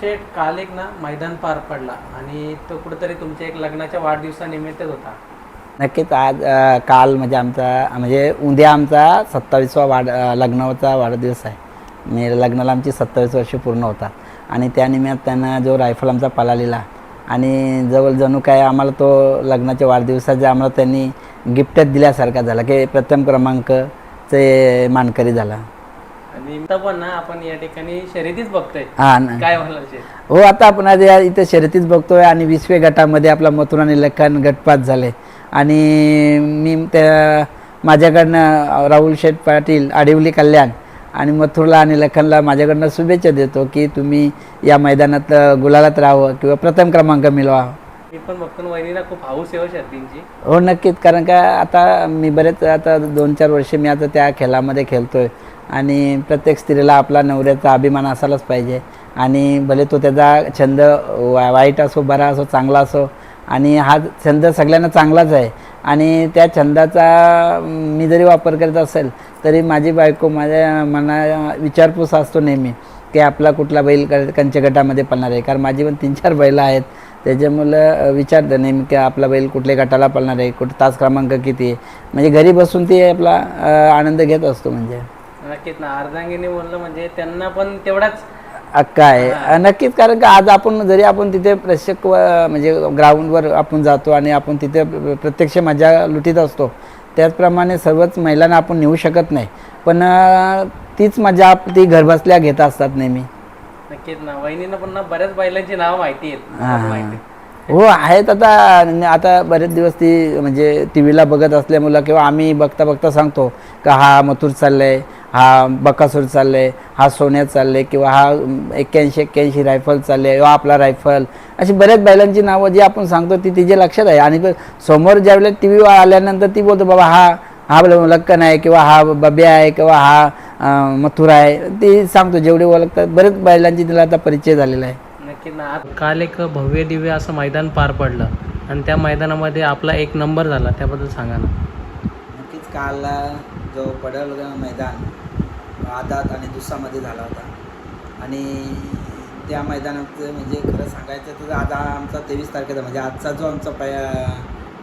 शेठ काल एक ना मैदान पार पडला आणि तो कुठेतरी तुमच्या एक लग्नाच्या वाढदिवसानिमित्तच होता. नक्कीच आज अ, काल म्हणजे आमचा म्हणजे उद्या आमचा सत्तावीसवा वाढ अ, लग्नाचा वाढदिवस आहे. म्हणजे लग्नाला आमची सत्तावीस वर्ष पूर्ण होतात. आणि त्यानिमित्त निमित्तानं जो रायफल आमचा पलालेला आणि जवळ जणू काय आम्हाला तो लग्नाच्या वाढदिवसाचे आम्हाला त्यांनी गिफ्टच दिल्यासारखा झाला की प्रथम क्रमांकचे मानकरी झाला. आणि आता पण ना आपण या ठिकाणी शर्यतीच बघतोय. हां ना काय शेठ हो आता आपण आज या इथे शर्यतीच बघतोय आणि विसवे गटामध्ये आपला मथुर आणि लखन गटपात झाले. आणि मी त्या माझ्याकडनं राहुल शेठ पाटील आडिवली कल्याण आणि मथुरला आणि लखनला माझ्याकडनं शुभेच्छा देतो की तुम्ही या मैदानात अ, गुलालात राहावं किंवा प्रथम क्रमांक मिळवा. मी पण बघतो ना वहिनीला खूप हाऊस आहे हो शर्यतींची हो नक्कीच. कारण का आता मी बरेच आता दोन चार वर्षे मी आता त्या खेळामध्ये खेळतोय. आणि प्रत्येक स्त्रीला आपला नवऱ्याचा अभिमान असायलाच पाहिजे. आणि भले तो त्याचा छंद वा वाईट असो बरा असो चांगला असो आणि हा छंद सगळ्यांना चांगलाच आहे. आणि त्या छंदाचा मी जरी वापर करत असेल तरी माझी बायको माझ्या मना विचारपूस असतो नेहमी की आपला कुठला बैल क- कंचे गटामध्ये पळणार आहे. कारण माझी पण तीन चार बैलं आहेत. त्याच्यामुळं विचारतं नेहमी की आपला बैल कुठल्या गटाला पळणार आहे? कुठं तास क्रमांक किती आहे? म्हणजे घरी बसून ती आपला आनंद घेत असतो म्हणजे. नक्कीच ना. अर्धांगिनी बोललं म्हणजे त्यांना पण तेवढाच आहे अ, नक्कीच कारण का आज आपण जरी आपण तिथे प्रेक्षक म्हणजे ग्राउंडवर आपण जातो आणि आपण तिथे प्र- प्रत्यक्ष मजा लुटीत असतो त्याचप्रमाणे सर्वच महिलांना आपण नेऊ शकत नाही. पण तीच मजा ती घरबसल्या घेत असतात नेहमी. नक्कीच ना. वहिनीनं पण ना बऱ्याच बैलांची नावं माहिती आहेत. हो आहेत आता. आता बरेच दिवस ती म्हणजे टी व्हीला बघत असल्यामुळं किंवा आम्ही बघता बघता सांगतो का हा मथुर चाललंय हा बकासूर चाललंय हा सोन्यात चाललंय किंवा हा एक्क्याऐंशी एक्क्याऐंशी रायफल चालले किंवा आपला रायफल. अशी बऱ्याच बैलांची नावं जी आपण सांगतो ती तिच्या लक्षात आहे. आणि समोर ज्यावेळेला टी व्ही आल्यानंतर ती बोलतो बाबा हा हा लक्कन आहे किंवा हा बब्या आहे किंवा हा मथुरा मथुर आहे. ती सांगतो जेवढे ओळखतात. बरेच बैलांची तिला आता परिचय झालेला आहे. नक्की ना आज काल एक भव्य दिव्य असं मैदान पार पडलं. आणि त्या मैदानामध्ये आपला एक नंबर झाला त्याबद्दल सांगा ना. नक्कीच काल जो पडल मैदान आदात आणि दुसामध्ये झाला होता. आणि त्या मैदानाचं म्हणजे खरं सांगायचं तर आता आमचा तेवीस तारखेचा म्हणजे आजचा जो आमचा पै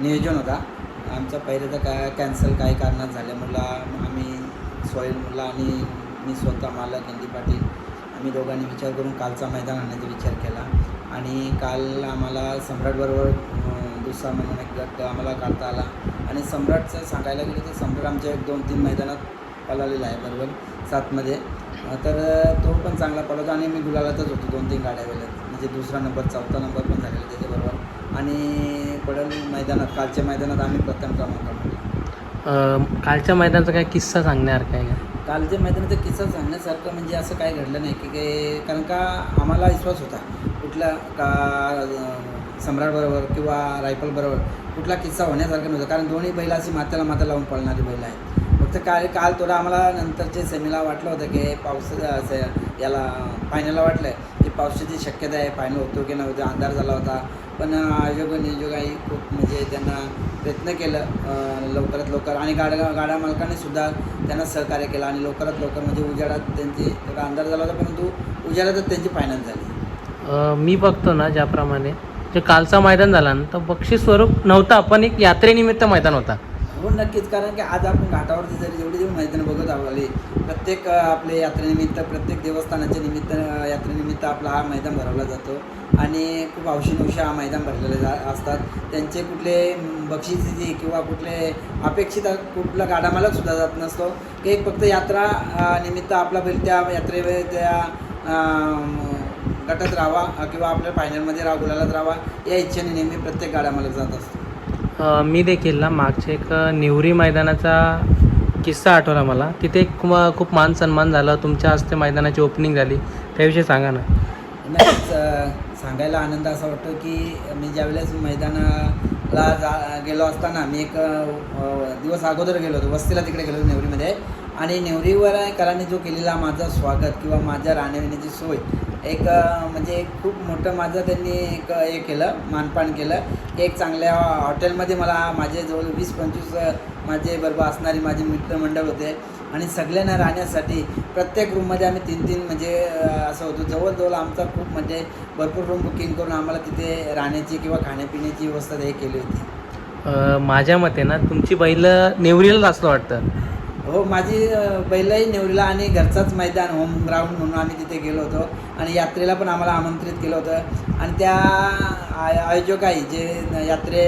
नियोजन होता आमचा पहिल्याचा काय कॅन्सल काही कारणात झाल्यामुळं आम्ही सोहेल मुला आणि मी स्वतः मालक एन डी पाटील आम्ही दोघांनी विचार करून कालचा मैदान आणण्याचा विचार केला. आणि काल आम्हाला सम्राटबरोबर दुसरा म्हणून एक गट आम्हाला काढता आला. आणि सम्राटचं सांगायला गेलं तर सम्राट आमच्या एक दोन तीन मैदानात पळालेला आहे बरोबर सातमध्ये. तर तो पण चांगला पळवतो आणि मी गुलालातच होतो दोन तीन गाड्या वेळेत. म्हणजे दुसरा नंबर चौथा नंबर पण झालेला त्याच्याबरोबर. आणि पडल मैदानात कालच्या मैदानात आम्ही प्रथम क्रमांक कालच्या मैदानाचा काय किस्सा सांगणार काय? का कालच्या मैदानाचा किस्सा सांगण्यासारखं म्हणजे असं काय घडलं नाही की काही कारण का आम्हाला विश्वास होता कुठला का सम्राटबरोबर किंवा रायफलबरोबर कुठला किस्सा होण्यासारखा नव्हता कारण दोन्ही बैल अशी मात्याला माता लावून पळणारी बैल आहेत. फक्त काल काल थोडं आम्हाला नंतरचे सेमीला वाटलं होतं की पाऊस असं याला फायनलला वाटलं आहे पावसाची शक्यता आहे. फायनल होतो की नव्हतं अंधार झाला होता. पण आयोग नियोजकाही खूप म्हणजे त्यांना प्रयत्न केलं लवकरात लवकर. आणि गाड्या गाड्या मालकाने सुद्धा त्यांना सहकार्य केलं आणि लवकरात लवकर म्हणजे उजेडात त्यांची अंधार झाला होता परंतु उजेडातच त्यांची फायनल झाली. मी बघतो ना ज्याप्रमाणे जे कालचा मैदान झाला ना तर बक्षीस स्वरूप नव्हता पण एक यात्रेनिमित्त मैदान होता. हो नक्कीच. कारण की आज आपण घाटावरती जरी जेवढी जेवढी मैदानं बघत आली प्रत्येक आपले यात्रेनिमित्त प्रत्येक देवस्थानाच्या निमित्त यात्रेनिमित्त आपला हा मैदान भरवला जातो. आणि खूप हौशीनौशी हा मैदान भरलेले जा असतात. त्यांचे कुठले बक्षिसी किंवा कुठले अपेक्षित कुठला गाडामालकसुद्धा जात नसतो. एक फक्त यात्रा निमित्त आपला बैल त्या यात्रे त्या गटात राहावा किंवा आपल्या फायनलमध्ये राहा गुलालात राहावा या इच्छेने नेहमी प्रत्येक गाडामालक जात असतो. मी देखील ना मागच्या एक निवरी मैदानाचा किस्सा आठवला मला. तिथे एक खूप मान सन्मान झाला. तुमच्या हस्ते मैदानाची ओपनिंग झाली. त्याविषयी सांगा ना. नक्कीच सांगायला आनंद असा वाटतो की मी ज्यावेळेस मैदानाला जा गेलो असताना मी एक दिवस अगोदर गेलो होतो. वस्तीला तिकडे गेलो होतो नेवरीमध्ये. आणि नेवरीवर जो केलेला माझा स्वागत किंवा माझ्या राहण्याविण्याची सोय एक म्हणजे खूप मोठं माझं त्यांनी एक हे केलं मानपान केलं. एक चांगल्या हॉटेलमध्ये मला माझे जवळ वीस पंचवीस माझे बरोबर असणारी माझे मित्रमंडळ होते. आणि सगळ्यांना राहण्यासाठी प्रत्येक रूममध्ये आम्ही तीन तीन म्हणजे असं होतो. जवळजवळ आमचा खूप म्हणजे भरपूर रूम बुकिंग करून आम्हाला तिथे राहण्याची किंवा खाण्यापिण्याची व्यवस्था हे केली होती. माझ्या मते ना तुमची बैल नेवरीलाच असलं वाटतं. हो माझी बैलही निवडला आणि घरचाच मैदान होम ग्राउंड म्हणून आम्ही तिथे गेलो होतो. आणि यात्रेला पण आम्हाला आमंत्रित केलं होतं. आणि त्या आय आयोजकाई जे यात्रे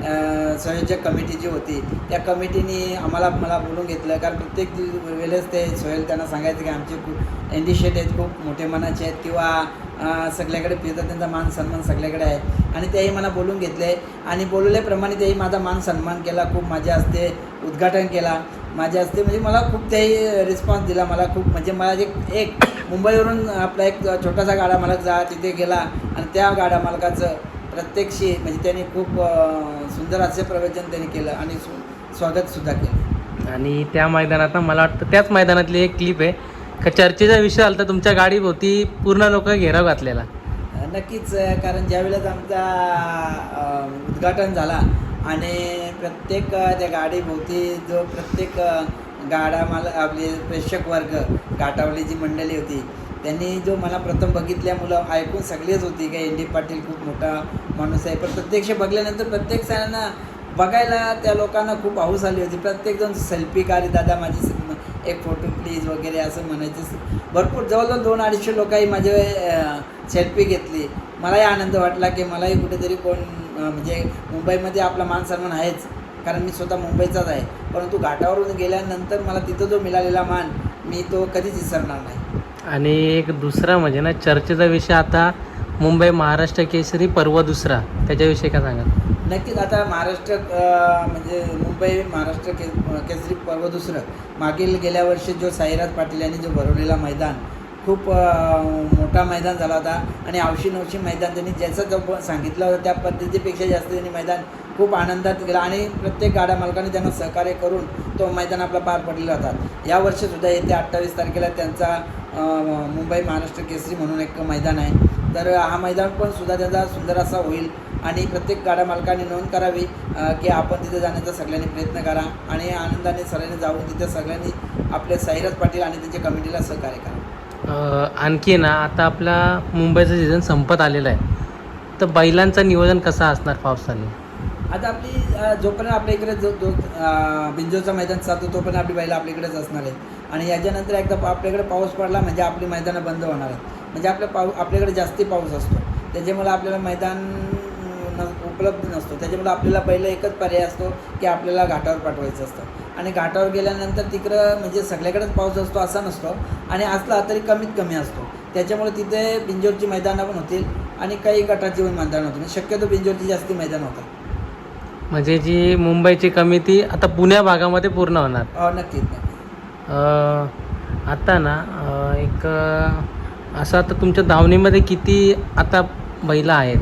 संयोजक कमिटी जी होती त्या कमिटीने आम्हाला मला बोलून घेतलं. कारण प्रत्येक वेळेस ते सोहेल त्यांना सांगायचं की आमचे खूप एनडी आहेत खूप मोठे मनाचे आहेत किंवा सगळ्याकडे फिरतात त्यांचा मान सन्मान सगळ्याकडे आहे. आणि तेही मला बोलून घेतले. आणि बोलवल्याप्रमाणे तेही माझा मान सन्मान केला खूप माझ्या हस्ते उद्घाटन केला. माझ्या हस्ते म्हणजे मला खूप त्याही रिस्पॉन्स दिला मला खूप म्हणजे मला एक एक मुंबईवरून आपला एक छोटासा गाडा मालक जा तिथे गेला आणि त्या गाडा मालकाचं प्रत्यक्षी म्हणजे त्यांनी खूप सुंदर असे प्रवचन त्यांनी केलं आणि स्वागतसुद्धा केलं. आणि त्या मैदानात मला वाटतं त्याच मैदानातली एक क्लिप आहे. का चर्चेचा विषय आला तर तुमच्या गाडीभोवती पूर्ण लोक घेराव घातलेला. नक्कीच कारण ज्यावेळेस आमचा उद्घाटन झाला आणि प्रत्येक त्या गाडीभोवती जो प्रत्येक गाडा मला आपले म्हणजे प्रेक्षक वर्ग घाटावली जी मंडळी होती त्यांनी जो मला प्रथम बघितल्या मुलं ऐकून सगळीच होती का एन डी पाटील खूप मोठा माणूस आहे. पण प्रत्यक्ष बघल्यानंतर प्रत्येक सणांना बघायला त्या लोकांना खूप हाऊस आली होती. प्रत्येकजण सेल्फी काढी दादा माझी एक फोटो प्लीज वगैरे असं म्हणायचे. भरपूर जवळजवळ दोन अडीचशे लोकांनी माझे सेल्फी घेतली. मलाही आनंद वाटला की मलाही कुठेतरी कोण म्हणजे मुंबईमध्ये आपला मान सन्मान आहेच. कारण मी स्वतः मुंबईचाच आहे. परंतु घाटावरून गेल्यानंतर मला तिथं जो मिळालेला मान मी तो कधीच विसरणार नाही. आणि एक दुसरा म्हणजे ना चर्चेचा विषय आता मुंबई महाराष्ट्र केसरी पर्व दुसरा. त्याच्याविषयी काय सांगा नक्कीच आता महाराष्ट्र म्हणजे मुंबई महाराष्ट्र के केसरी पर्व दुसरं. मागील गेल्या वर्षी जो साईराज पाटील यांनी जो भरवलेला मैदान खूप मोठा मैदान झाला होता. आणि आवशी नवशी मैदान त्यांनी ज्याचं जो सांगितलं होतं त्या पद्धतीपेक्षा जास्त त्यांनी मैदान खूप आनंदात गेला आणि प्रत्येक गाड्या मालकाने त्यांना सहकार्य करून तो मैदान आपला पार पडलेला होता. या वर्षीसुद्धा येत्या अठ्ठावीस तारखेला त्यांचा मुंबई महाराष्ट्र केसरी म्हणून एक मैदान आहे. तर हा मैदान पण सुद्धा त्याचा सुंदर असा होईल. आणि प्रत्येक गाड्या मालकाने नोंद करावी की आपण तिथे जाण्याचा सगळ्यांनी प्रयत्न करा. आणि आनंदाने सगळ्यांनी जाऊन तिथे सगळ्यांनी आपले साईराज पाटील आणि त्यांच्या कमिटीला सहकार्य करा. आणखी ना आता आपला मुंबईचं सीझन संपत आलेलं आहे. तर बैलांचं नियोजन कसं असणार पावसाने? आता आपली जोपर्यंत आपल्या इकडे जो जो बिंजोचा मैदान चालतो तोपर्यंत आपली बैल आपल्याकडेच असणार आहेत. आणि याच्यानंतर एकदा आपल्याकडे पाऊस पडला म्हणजे आपली मैदानं बंद होणार आहेत. म्हणजे आपल्या पाऊ आपल्याकडे जास्ती पाऊस असतो. त्याच्यामुळे आपल्याला मैदान न उपलब्ध नसतो. त्याच्यामुळे आपल्याला पहिलं एकच पर्याय असतो की आपल्याला घाटावर पाठवायचं असतं. आणि घाटावर गेल्यानंतर तिकडं म्हणजे सगळ्याकडेच पाऊस असतो असा नसतो. आणि असला तरी कमीत कमी असतो. त्याच्यामुळे तिथे बिंजोरची मैदानं पण होतील आणि काही गटाची पण मैदानं होतील. म्हणजे शक्यतो बिंजोरची जास्ती मैदान होतात. म्हणजे जी मुंबईची कमी ती आता पुण्या भागामध्ये पूर्ण होणार. हो नक्कीच नक्की आता ना एक असं आता तुमच्या धावणीमध्ये किती आता बैला आहेत?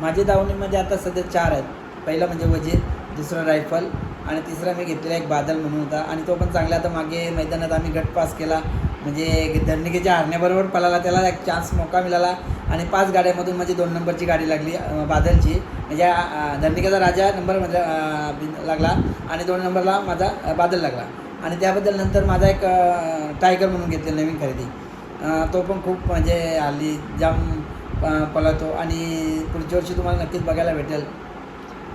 माझ्या दावणीमध्ये आता सध्या चार आहेत. पहिला म्हणजे वजीर दुसरा रायफल आणि तिसरा मी घेतलेला एक बादल म्हणून होता. आणि तो पण चांगला आता मागे मैदानात आम्ही गट पास केला. म्हणजे धरणिकेच्या हरण्याबरोबर पळाला. त्याला एक चान्स मोका मिळाला. आणि पाच गाड्यामधून माझी दोन नंबरची गाडी लागली बादलची. म्हणजे अं, धरणिकेचा राजा नंबरमध्ये म्हणजे, लागला. आणि दोन नंबरला माझा बादल लागला. आणि त्याबद्दल नंतर माझा एक टायगर म्हणून घेतले नवीन खरेदी. तो पण खूप म्हणजे हल्ली जाम पळतो. आणि पुढच्या वर्षी तुम्हाला नक्कीच बघायला भेटेल.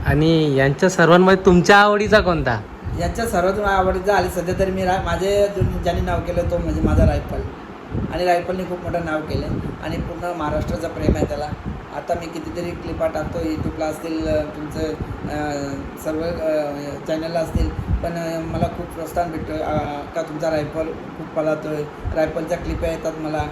आणि यांच्या सर्वांमध्ये तुमच्या आवडीचा कोणता? याच्या सर्वात आवडीचा आले सध्या तरी मी रा माझे ज्याने ज्यांनी नाव केलं तो म्हणजे माझा रायफल. आणि रायफलने खूप मोठं नाव केलं आणि पूर्ण महाराष्ट्राचं प्रेम आहे त्याला. आता मी कितीतरी क्लिपा टाकतो यूट्यूबला असतील तुमचं सर्व चॅनलला असतील पण मला खूप प्रोत्साहन भेटतो का तुमचा रायफल खूप पळतो आहे रायफलच्या क्लिपा येतात मला.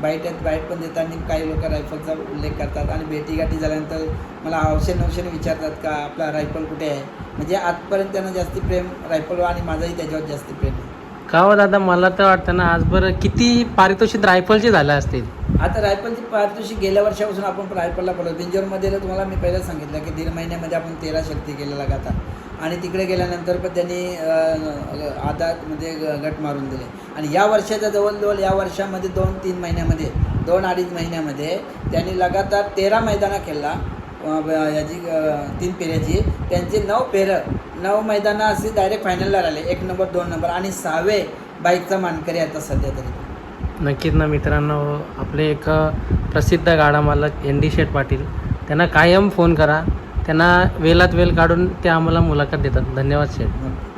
बाईट आहेत बाईट पण देताना काही लोक रायफलचा उल्लेख करतात. आणि भेटीगाठी झाल्यानंतर मला हौशे नवशेने विचारतात का आपला रायफल कुठे आहे? म्हणजे आजपर्यंत त्यांना जास्ती प्रेम रायफल आणि माझंही त्याच्यावर जास्ती प्रेम आहे. का हो दादा? मला तर वाटतं ना आज बरं किती पारितोषिक रायफलचे झाले असतील? आता रायफलची पारितोषिक गेल्या वर्षापासून आपण रायफलला पडलो बिंजोरमध्ये तुम्हाला मी पहिलं सांगितलं की दीड महिन्यामध्ये आपण तेरा शक्ती केलेला गाता आणि तिकडे गेल्यानंतर पण त्यांनी आता म्हणजे गट मारून दिले. आणि या वर्षाच्या जवळजवळ या वर्षामध्ये दोन तीन महिन्यामध्ये दोन अडीच महिन्यामध्ये त्यांनी लगातार तेरा मैदानं खेळला. याची तीन पेऱ्याची त्यांची नऊ पेरं नऊ मैदानं असे डायरेक्ट फायनलला राहिले. एक नंबर दोन नंबर आणि सहावे बाईकचा मानकरी आता सध्या तरी. नक्कीच ना मित्रांनो आपले एक प्रसिद्ध गाडा मालक एन डी शेठ पाटील. त्यांना कायम फोन करा. त्यांना वेलात वेल काढून ते आम्हाला मुलाखत देतात. धन्यवाद शेठ.